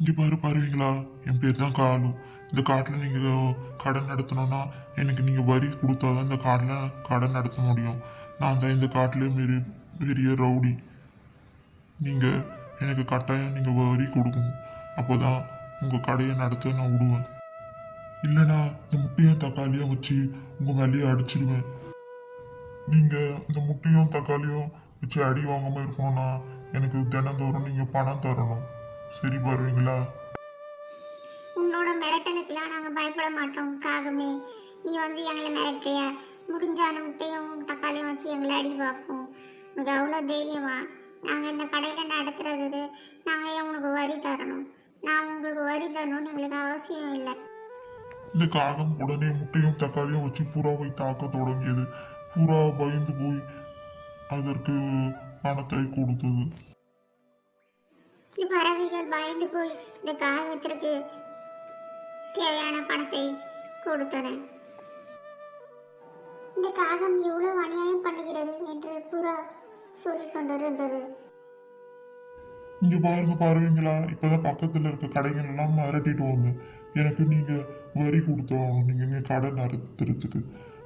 இங்கே பாரு பாருவீங்களா? என் பேர் தான் காலு. இந்த காட்டில் நீங்கள் கடன் நடத்தணும்னா எனக்கு நீங்கள் வரி கொடுத்தா தான் இந்த காட்டில் கடன் நடத்த முடியும். நான் தான் இந்த காட்டில் பெரிய பெரிய ரவுடி. நீங்கள் எனக்கு கட்டாயம் நீங்கள் வரி கொடுக்கணும். அப்போ தான் உங்கள் கடையை நடத்த நான் விடுவேன். இல்லைனா இந்த முட்டையும் தக்காளியும் வச்சு உங்கள் மேலேயே அடிச்சிடுவேன். நீங்கள் இந்த முட்டையும் தக்காளியும் வச்சு அடி வாங்காமல் இருக்கணும்னா எனக்கு தினந்தோறும் நீங்கள் பணம் தரணும். சரி பாருவீங்களா? உன்னோட மிரட்டலுக்கெல்லாம் நாங்கள் பயப்பட மாட்டோம் காகமே. நீ வந்து எங்களை மிரட்டுறிய? முடிஞ்ச அந்த முட்டையும் தக்காளியும் வச்சு எங்களை அடி பார்ப்போம் உனக்கு அவ்வளோ தைரியமா நாங்கள் இந்த கடையில் நடத்துறது நாங்கள் ஏன் உனக்கு வரி தரணும்? நான் உங்களுக்கு வரி தரணும்னு எங்களுக்கு அவசியம் இல்லை. இந்த காகம் உடனே முட்டையும் தக்காளியும் வச்சு புறாவை தாக்க தொடங்கியது. புறா பயந்து போய் அதற்கு பணத்தை கொடுத்தது. பறவைகள் பயந்து போய் இந்த காகத்திற்கு தேவையான பணத்தை கொடுத்தன. இந்த காகம் எவ்வளவு அநியாயம் பண்ணுகிறது என்று புறா சொல்லிக் கொண்டிருந்தது. இங்க பாருங்க பாருவீங்களா? இப்பதான் பக்கத்துல இருக்க கடைகள் எல்லாம் மிரட்டிட்டு வாங்க. எனக்கு நீங்க வரி கொடுத்தாகணும் நீங்க இங்க கடை நடத்துறதுக்கு.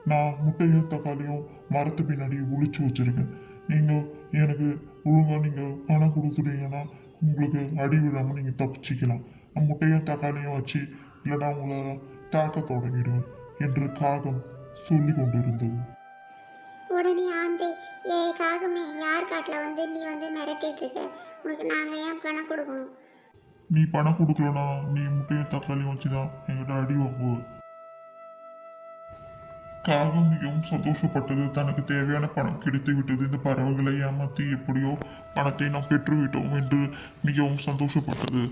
நான் முட்டையும் தக்காளியும் மரத்து பின்னாடி ஒழிச்சு வச்சிருக்கேன். நீங்க எனக்கு ஒழுங்கா நீங்க பணம் கொடுத்துட்டீங்கன்னா உங்களுக்கு அடி விழாம நீங்க தப்பிச்சிக்கலாம். முட்டையும் தக்காளியும் வச்சு இல்லைன்னா உங்களை தாக்க தொடங்கிடுவேன் என்று காகம் சொல்லி கொண்டிருந்தது. உடனே ஆந்தை ஏ காகமே யார் காட்டில் வந்து நீ வந்து மிரட்டிட்டு இருக்க? உனக்கு நாங்கள் ஏன் பணம் கொடுக்கணும்? நீ பணம் கொடுக்கலனா நீ முட்டையும் தக்காளியும் வச்சுதான் என்கிட்ட அடி வாங்குவ. காகம் மிகவும் சந்தோஷப்பட்டது. தனக்கு தேவையான பணம் கிடைத்து விட்டது. இந்த பறவைகளை ஏமாத்தி எப்படியோ பணத்தை நாம் பெற்றுவிட்டோம் என்று மிகவும் சந்தோஷப்பட்டது.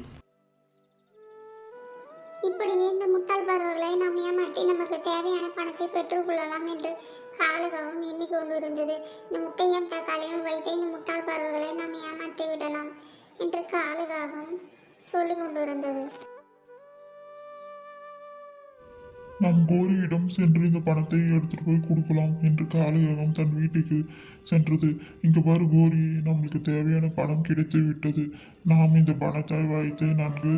இப்படியே இந்த முட்டாள் பறவைகளை நாம் ஏமாற்றி நமக்கு தேவையான பணத்தை பெற்றுக்கொள்ளலாம் என்று காலகவும் எண்ணிக்கொண்டு இருந்தது இந்த முட்டையும் தக்காளியும் வைத்து இந்த முட்டாள் பறவைகளை நாம் ஏமாற்றி விடலாம் என்று காலுகாகவும் சொல்லிக் கொண்டிருந்தது. நாம் கோரியிடம் சென்று இந்த பணத்தை எடுத்துட்டு போய் கொடுக்கலாம் என்று காளையகம் தன் வீட்டுக்கு சென்றது. இங்க பாரு கோரி நம்மளுக்கு தேவையான பணம் கிடைத்து விட்டது. நாம் இந்த பணத்தை வைத்து நன்கு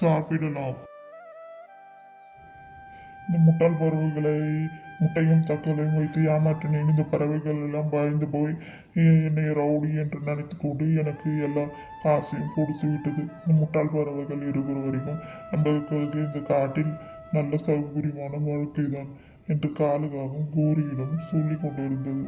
சாப்பிடலாம். இந்த முட்டாள் பறவைகளை முட்டையும் தக்கலையும் வைத்து ஏமாற்றினேன் இந்த பறவைகள் எல்லாம் பயந்து போய் என்னை ரவுடி என்று நினைத்து கொண்டு எனக்கு எல்லா காசையும் கொடுத்து விட்டது. இந்த முட்டாள் பறவைகள் இருக்கிற வரைக்கும் நம்மளுக்கு இந்த காட்டில் நல்ல சௌகரியமான வாழ்க்கை தான் என்று காலுகாகவும் கோரியிடம் சொல்லிக் கொண்டிருந்தது.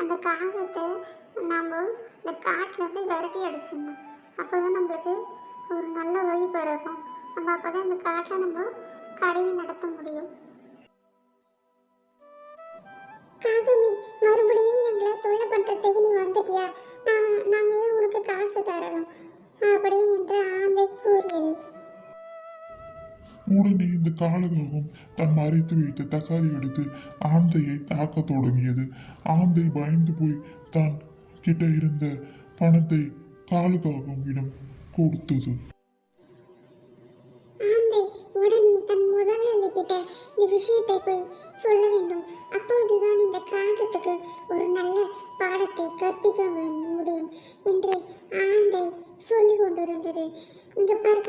அந்த காகத்தை நாம் இந்த காட்டிலேருந்து விரட்டி அடிச்சிடணும். அப்போ தான் நம்மளுக்கு ஒரு நல்ல வழி பிறக்கும். நம்ம அப்போ தான் இந்த காட்டில் நம்ம கடையை நடத்த முடியும். காகமே மறுபடியும் எங்களை தொல்லை பண்ணுறதுக்கு நீ வந்துட்டியா? நான் நாங்கள் ஏன் உனக்கு காசு தரணும்? அப்படி என்று ஆந்தை கூறியது. உடனே இந்த காலுகாகவும் தன் மறைத்து வைத்த தக்காளி எடுத்து ஆந்தையை தாக்கத் தொடங்கியது. ஆந்தை பயந்து போய் தான் கிட்ட இருந்த பணத்தை காலுகாகவும் கொடுத்தது. உடனே தன் முதலாளி கிட்ட இந்த விஷயத்தை போய் சொல்ல வேண்டும். அப்பொழுதுதான் இந்த காகத்துக்கு ஒரு நல்ல பாடத்தை கற்பிக்க முடியும் என்று ஆந்தை சொல்லிக் கொண்டிருந்தது. இங்கே பாரு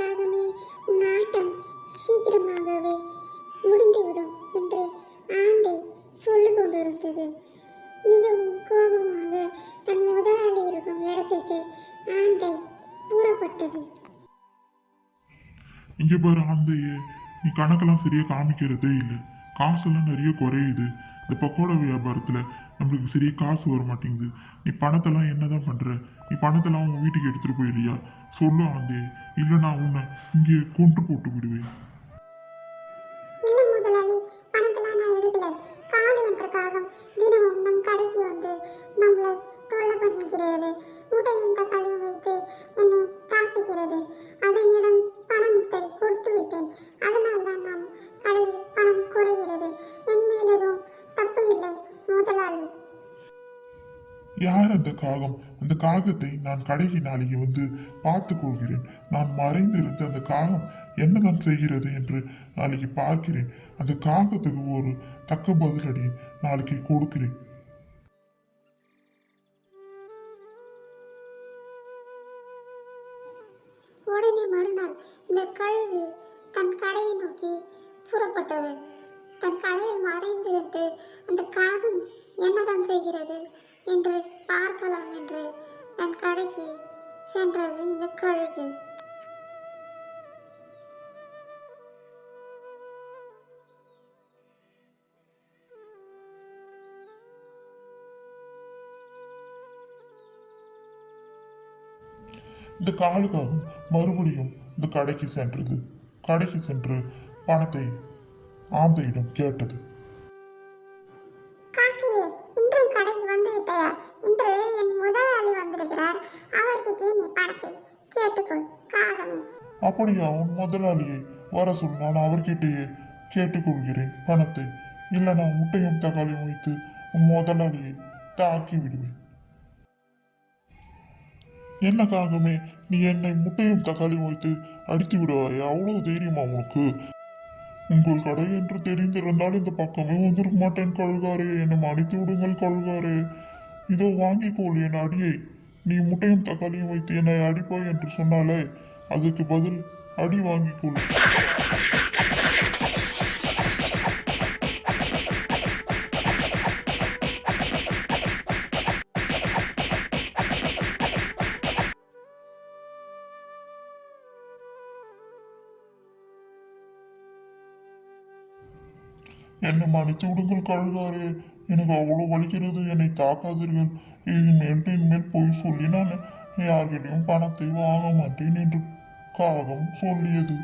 கணக்கெல்லாம் சரியா காமிக்கிறதே இல்லை. காசெல்லாம் நிறைய குறையுது. இந்த பக்கோடா வியாபாரத்துல நம்மளுக்கு சரியா காசு வர மாட்டேங்குது நீ பணத்தெல்லாம் என்னதான் பண்ற? நீ பணத்தெல்லாம் உன் வீட்டுக்கு எடுத்துகிட்டு போயிடுறியா? சொல்லு ஆந்தே இல்லை நான் உன்னை இங்கே கொண்டு போட்டு விடுவேன். யார் அந்த காகம்? அந்த காகத்தை நான் கடைக்கு நாளைக்கு வந்து பார்த்து கொள்கிறேன் நான் மறைந்திருந்து அந்த காகம் என்னதான் செய்கிறது என்று நாளைக்கு பார்க்கிறேன். அந்த காகத்துக்கு ஒரு தக்க பதிலடி நாளைக்கு கொடுக்கிறேன். உடனே மறுநாள் இந்த கழுகு தன் கடையை நோக்கி புறப்பட்டது. தன் கடையில் மறைந்திருந்து அந்த காகம் என்னதான் செய்கிறது என்று பார்க்கலாம் என்று தன் கடைக்கு சென்றது இந்த கழுகு. இந்த காலுக்காகவும் மறுபடியும் இந்த கடைக்கு சென்றது. கடைக்கு சென்று பணத்தை ஆந்தையிடம் கேட்டது. காகமே அப்படியா உன் முதலாளியை வர சொல் நான் அவர்கிட்டயே கேட்டுக்கொள்கிறேன் பணத்தை. இல்லைனா முட்டையும் தக்காளியும் வைத்து உன் முதலாளியை தாக்கி விடுவேன். என்ன நீ என்னை முட்டையும் தக்காளியும் வைத்து அடித்து விடுவாய்? அவ்வளவு தைரியமா உனக்கு? உங்கள் கடை என்று தெரிந்திருந்தால் இந்த பக்கமே வந்திருக்க மாட்டேன் கழுகாரே. என்னை மன்னித்து விடுங்கள் கழுகாரே. இதோ வாங்கிக்கொள் என் அடியை. நீ முட்டையும் தக்காளியும் வைத்து என்னை அடிப்பாய் என்று சொன்னாலே அதுக்கு பதில் அடி வாங்கிக்கொள் என்னை மன்னித்து விடுங்கள் கழுகாரே. எனக்கு அவ்வளோ வலிக்கிறது. என்னை தாக்காதீர்கள். இது மேல் மேல் போய் சொல்லி நான் யார்கிட்டையும் பணத்தை வாங்க மாட்டேன் என்று காகம் சொல்லியது.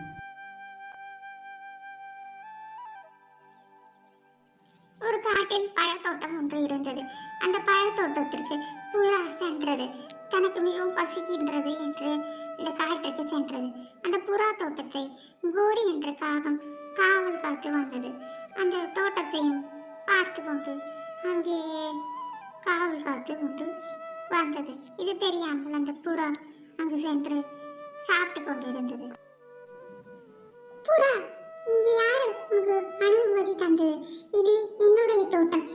ஒரு காட்டில் பழத்தோட்டம் ஒன்று இருந்தது. அந்த பழத்தோட்டத்திற்கு புறா சென்றது. தனக்கு மிகவும் பசிக்கின்றது என்று இந்த காட்டுக்கு சென்றது. அந்த புறா தோட்டத்தை கோரி என்ற காகம் காவல் காத்து வந்தது. அந்த தோட்டத்தையும் பார்த்து கொண்டு அங்கேயே காவல் காத்து கொண்டு வந்தது. இது தெரியாமல் அந்த புறா அங்கு சென்று சாப்பிட்டு கொண்டிருந்தது. புறா இங்கே யாரு? உனக்கு அனுமதி தந்தது. இது என்னுடைய தோட்டம்.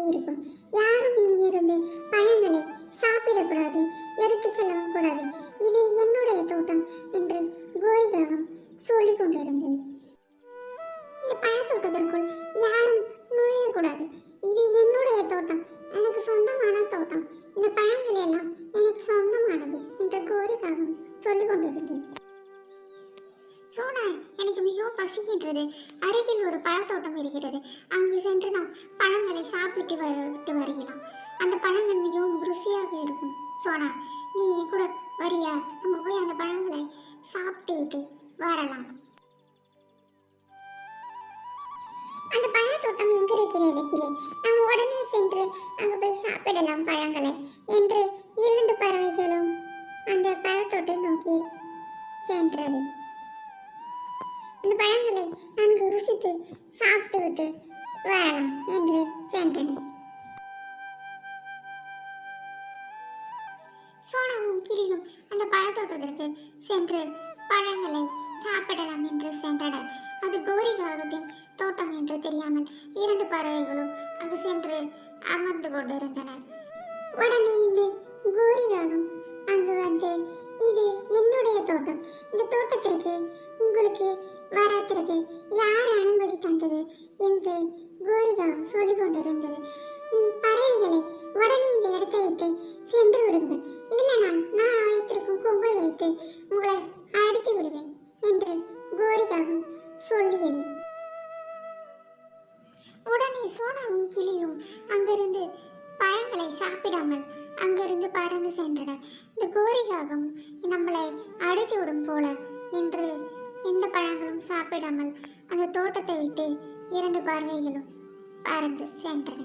இருக்கும் யாரும் சோனா எனக்கு மிகவும் பசிக்கின்றது. அருகில் ஒரு பழத்தோட்டம் இருக்கிறது. அங்கு சென்று நாம் பழங்களை சாப்பிட்டு விட்டு வருகிறோம். அந்த பழங்கள் மிகவும் ருசியாக இருக்கும். சோனா நீ என் கூட வரியா? நம்ம போய் அந்த பழங்களை சாப்பிட்டு விட்டு வரலாம். அந்த பழத்தோட்டம் எங்க இருக்கிறது நாம் உடனே சென்று அங்கு போய் சாப்பிடலாம் பழங்களை என்று தெரியாமல் இரண்டு பறவைகளும் அங்கு சென்று அமர்ந்து கொண்டிருந்தனர். உடனே இந்த கோரிகாகம் அங்கு வந்து இது என்னுடைய தோட்டம். இந்த தோட்டத்திற்கு உங்களுக்கு வரத்திற்கு யார் அனுமதி தந்தது? என்று கோரிகா சொல்லிக் கொண்டிருந்தது. பறவைகளை உடனே இந்த இடத்தை விட்டு சென்று விடுங்கள். இல்லைனால் நான் வைத்திருக்கும் கொம்பை வைத்து உங்களை கிளியும் அங்கிருந்து பழங்களை சாப்பிடாமல் அங்கிருந்து பறந்து சென்றனர். இந்த கோரிகாகம் நம்மளை அடித்து விடும் போல என்று எந்த பழங்களும் சாப்பிடாமல் அந்த தோட்டத்தை விட்டு இரண்டு பறவைகளும் பறந்து சென்றன.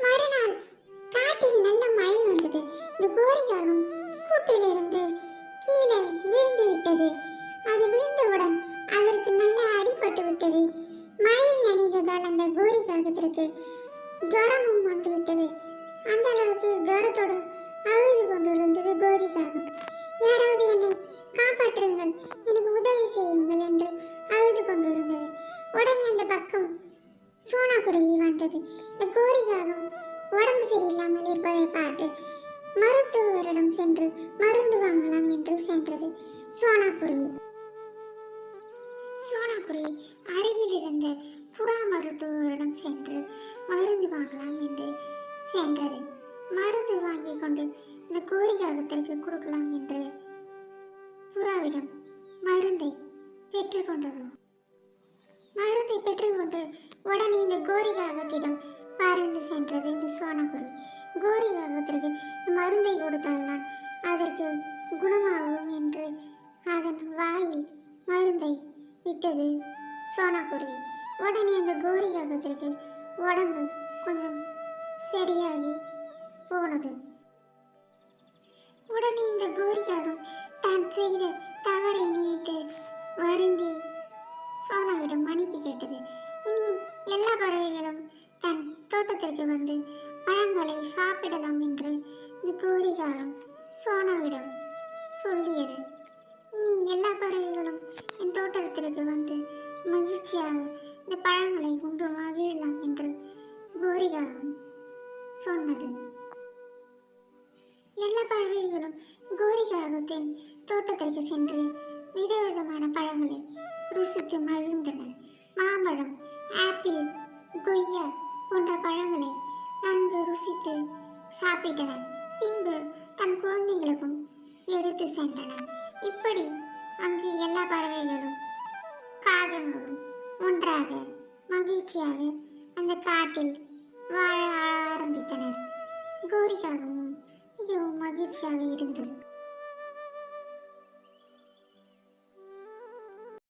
மறுநாள் காட்டில் நல்ல மழை வந்தது. இந்த கோரிகாகம் கூட்டிலிருந்து கீழே விழுந்து விட்டது. மகன் எனக்கு உதவி செய்யுங்கள் என்று அழுது கொண்டிருந்தது. உடனே அந்த பக்கம் சோனா குருவி வந்தது. இந்த கோரிக்காகவும் உடம்பு சரியில்லாமல் இருப்பதை பார்த்து மருத்துவரிடம் சென்று மருந்து வாங்கலாம் என்று சென்றது சோனா குருவி சோனா குருவி அருகில் இருந்த புறா மருத்துவரிடம் சென்று மருந்து வாங்கலாம் என்று சென்றது. மருந்து வாங்கி கொண்டு இந்த கோரிக்காகத்திற்கு கொடுக்கலாம் என்று புறாவிடம் மருந்தை பெற்றுக்கொண்டது மருந்தை பெற்றுக்கொண்டு உடனே இந்த கோரிகாகத்திடம் பறந்து சென்றது இந்த சோனகுருவி கோரிகாகத்திற்கு மருந்தை கொடுத்தால்தான் அதற்கு குணமாகும் என்று அதன் வாயில் மருந்தை விட்டது சோனாக்குருவி. உடனே அந்த கோரிகாகத்திற்கு உடம்பு கொஞ்சம் சரியாகி போனது. உடனே இந்த கோரிகாகம் தான் செய்த தவறை நினைத்து வருந்தி சோனாவிடம் மன்னிப்பு கேட்டது. இனி எல்லா பறவைகளும் தன் தோட்டத்திற்கு வந்து பழங்களை சாப்பிடலாம் என்று இந்த கோரிகாலம் சோனாவிடம் நன்கு ருசித்து சாப்பிட்டனர். பின்பு தன் குழந்தைகளுக்கும் எடுத்து சென்றனர். இப்படி அங்கு எல்லா பறவைகளும் காகங்களும் ஒன்றாக மகிழ்ச்சியாக அந்த காட்டில் வாழ ஆரம்பித்தனர். கோரிக்காகவும் மிகவும் மகிழ்ச்சியாக இருந்தது.